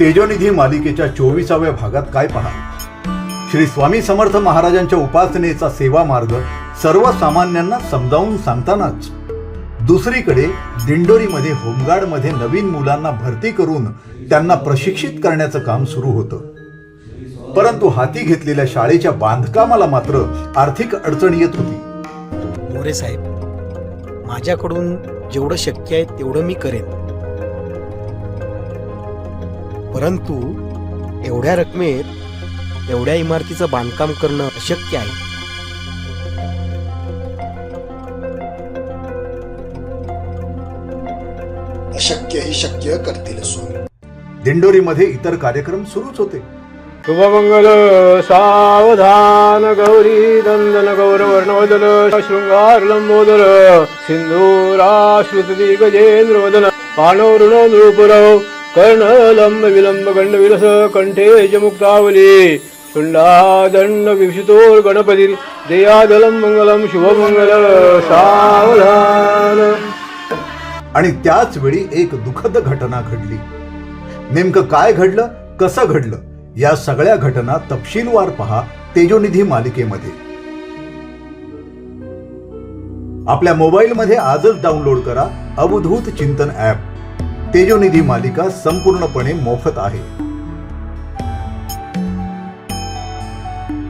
तेजोनिधी मालिकेच्या चोवीसाव्या भागात काय पहा श्री स्वामी समर्थ महाराजांच्या उपासनेचा सेवा मार्ग सर्वसामान्यांना समजावून सांगतानाच. दुसरीकडे दिंडोरीमध्ये होमगार्डमध्ये नवीन मुलांना भरती करून त्यांना प्रशिक्षित करण्याचं काम सुरू होतं. परंतु हाती घेतलेल्या शाळेच्या बांधकामाला मात्र आर्थिक अडचण येत होती. मोरे साहेब माझ्याकडून जेवढं शक्य आहे तेवढं मी करेन. परंतु एवढ्या रकमेत एवढ्या इमारतीचं बांधकाम करणं अशक्य आहे. अशक्य ही शक्य करतील दिंडोरीमध्ये इतर कार्यक्रम सुरूच होते. शुभमंगल सावधान गौरी नंदन गौरवर्णवदन शृंगार लंबोदर सिंधूराश्रुत गजेंद्र वदन पाणवरुण नृपुरव कर्ण लंब विलंब गंड विलस कंठेज मुक्तावली शुंडादंड विभूषितोर गणपती दयादलम मंगलम शुभमंगल सावधान आणि त्याच वेळी एक दुःखद घटना घडली. नेमकं काय घडलं कसं घडलं या सगळ्या घटना तपशीलवार पहा तेजोनिधी मालिकेमध्ये. आपल्या मोबाईलमध्ये आजच डाउनलोड करा अवधूत चिंतन ॲप. तेजोनिधी मालिका संपूर्णपणे मोफत आहे.